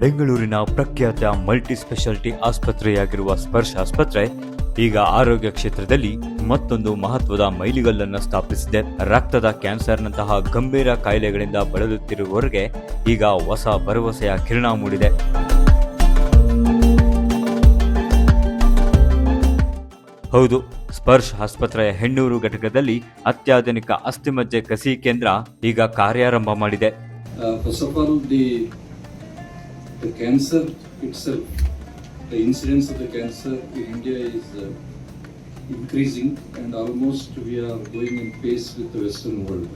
ಬೆಂಗಳೂರಿನ ಪ್ರಖ್ಯಾತ multi speciality ಆಸ್ಪತ್ರೆಯಾಗಿರುವ ಸ್ಪರ್ಶ ಆಸ್ಪತ್ರೆ ಈಗ ಆರೋಗ್ಯ ಕ್ಷೇತ್ರದಲ್ಲಿ ಮತ್ತೊಂದು ಮಹತ್ವದ ಮೈಲಿಗಲ್ಲನ್ನು ಸ್ಥಾಪಿಸಿದೆ. ರಕ್ತದ ಕ್ಯಾನ್ಸರ್ನಂತಹ ಗಂಭೀರ ಕಾಯಿಲೆಗಳಿಂದ ಬಳಲುತ್ತಿರುವವರಿಗೆ ಈಗ ಹೊಸ ಭರವಸೆಯ ಕಿರಣ ಮೂಡಿದೆ. ಹೌದು, ಸ್ಪರ್ಶ್ ಆಸ್ಪತ್ರೆಯ ಹೆಣ್ಣೂರು ಘಟಕದಲ್ಲಿ ಅತ್ಯಾಧುನಿಕ ಅಸ್ಥಿಮಜ್ಜೆ ಕಸಿ ಕೇಂದ್ರ ಈಗ ಕಾರ್ಯಾರಂಭ ಮಾಡಿದೆ. The the cancer itself, the incidence of the cancer in India is uh, increasing, and almost we are going in pace with the Western world.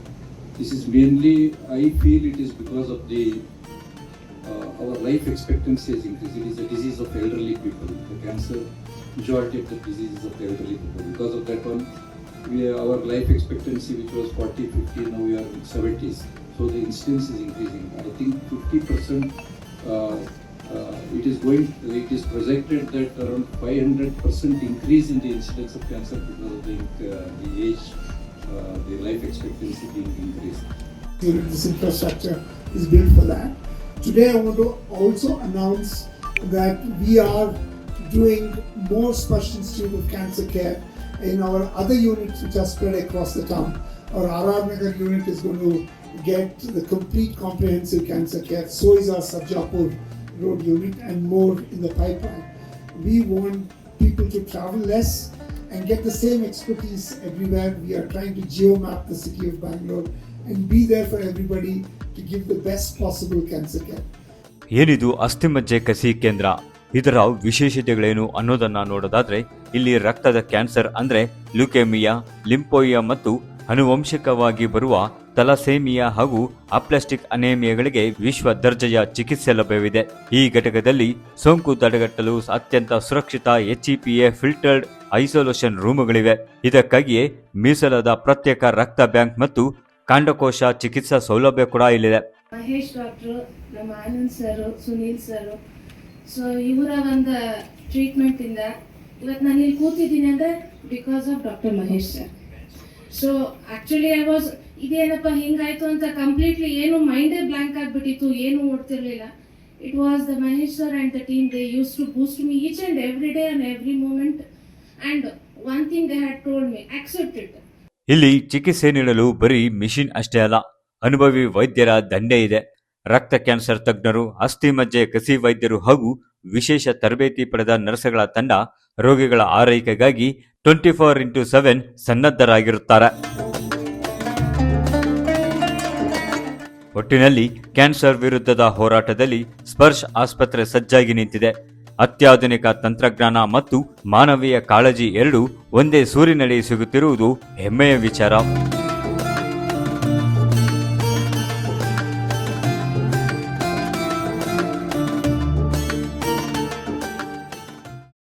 This is mainly, I feel, it is because of the uh, our life expectancy is increasing. It is a disease of elderly people. The cancer, majority of the diseases of elderly people. Because of that one, we our life expectancy, which was 40, 50, now we are in 70s. So the incidence is increasing. I think 50 percent. Uh, uh, it is going. It is projected that around 500 percent increase in the incidence of cancer because of the, uh, the age, uh, the life expectancy being increased. This infrastructure is built for that. Today, I want to also announce that we are doing more Sparsh Institute of Cancer Care in our other units which are spread across the town. Our RR Nagar unit is going to get the complete comprehensive cancer care. So is our Sarjapur Road unit and more in the pipeline. We want people to travel less and get the same expertise everywhere. We are trying to geomap the city of Bangalore and be there for everybody to give the best possible cancer care. ಏನಿದು ಅಸ್ಥಿಮಜ್ಜೆ ಕಸಿ ಕೇಂದ್ರ ಇದರ ವಿಶೇಷತೆಗಳೇನು ಅನ್ನೋದನ್ನ ನೋಡೋದಾದ್ರೆ ಇಲ್ಲಿ ರಕ್ತದ cancer ಅಂದ್ರೆ ಲ್ಯುಕೆಮಿಯಾ ಲಿಂಪೋಯಿಯಾ ಮತ್ತು ಅನುವಂಶಿಕವಾಗಿ ಬರುವ ತಲಸೇಮಿಯಾ ಹಾಗೂ ಅಪ್ಲಾಸ್ಟಿಕ್ ಅನೇಮಿಯಾಗಳಿಗೆ ವಿಶ್ವ ದರ್ಜೆಯ ಚಿಕಿತ್ಸೆ ಲಭ್ಯವಿದೆ. ಈ ಘಟಕದಲ್ಲಿ ಸೋಂಕು ತಡೆಗಟ್ಟಲು ಅತ್ಯಂತ ಸುರಕ್ಷಿತ ಎಚ್ಇಪಿಎ ಫಿಲ್ಟರ್ಡ್ ಐಸೋಲೇಷನ್ ರೂಮುಗಳಿವೆ. ಇದಕ್ಕಾಗಿಯೇ ಮೀಸಲಾದ ಪ್ರತ್ಯೇಕ ರಕ್ತ ಬ್ಯಾಂಕ್ ಮತ್ತು ಕಾಂಡಕೋಶ ಚಿಕಿತ್ಸಾ ಸೌಲಭ್ಯ ಕೂಡ ಇಲ್ಲಿದೆ. ಮಹೇಶ್ ಡಾಕ್ಟ್ರು, ನಮ್ಮ Anand sir, Sunil sir. So ಇವರ ಒಂದು ಟ್ರೀಟ್ಮೆಂಟ್ ಇಂದ ಇವತ್ತು ನಾನು ಇಲ್ಲಿ ಕೂತಿದ್ದೀನಿ ಅಂದ್ರೆ because of doctor Mahesh sir. So actually I was ಇದೇನಪ್ಪ, ಹಿಂಗಾಯ್ತು ಅಂತ ಕಂಪ್ಲೀಟ್ಲಿ ಏನು ಮೈಂಡೇ ಬ್ಲ್ಯಾಂಕ್ ಆಗಿಬಿಟ್ಟಿತ್ತು, ಏನು ಓಡ್ತಿರ್ಲಿಲ್ಲ. It was the Mahesh sir and the team they use to boost me each and every day and every moment and one thing they had told me accept it ಇಲ್ಲಿ ಚಿಕಿತ್ಸೆ ನೀಡಲು ಬರೀ machine ಅಷ್ಟೇ ಅಲ್ಲ, ಅನುಭವಿ ವೈದ್ಯರ ದಂಡೆ ಇದೆ. ರಕ್ತ ಕ್ಯಾನ್ಸರ್ ತಜ್ಞರು, ಅಸ್ಥಿ ಮಜ್ಜೆ, ಕಸಿ ವೈದ್ಯರು ಹಾಗೂ ವಿಶೇಷ ತರಬೇತಿ ಪಡೆದ ನರ್ಸ್ಗಳ ತಂಡ ರೋಗಿಗಳ ಆರೈಕೆಗಾಗಿ ಟ್ವೆಂಟಿ ಫೋರ್ ಇಂಟು ಸೆವೆನ್ ಸನ್ನದ್ಧರಾಗಿರುತ್ತಾರೆ. ಒಟ್ಟಿನಲ್ಲಿ ಕ್ಯಾನ್ಸರ್ ವಿರುದ್ಧದ ಹೋರಾಟದಲ್ಲಿ ಸ್ಪರ್ಶ್ ಆಸ್ಪತ್ರೆ ಸಜ್ಜಾಗಿ ನಿಂತಿದೆ. ಅತ್ಯಾಧುನಿಕ ತಂತ್ರಜ್ಞಾನ ಮತ್ತು ಮಾನವೀಯ ಕಾಳಜಿ ಎರಡೂ ಒಂದೇ ಸೂರಿನಡಿ ಸಿಗುತ್ತಿರುವುದು ಹೆಮ್ಮೆಯ ವಿಚಾರ.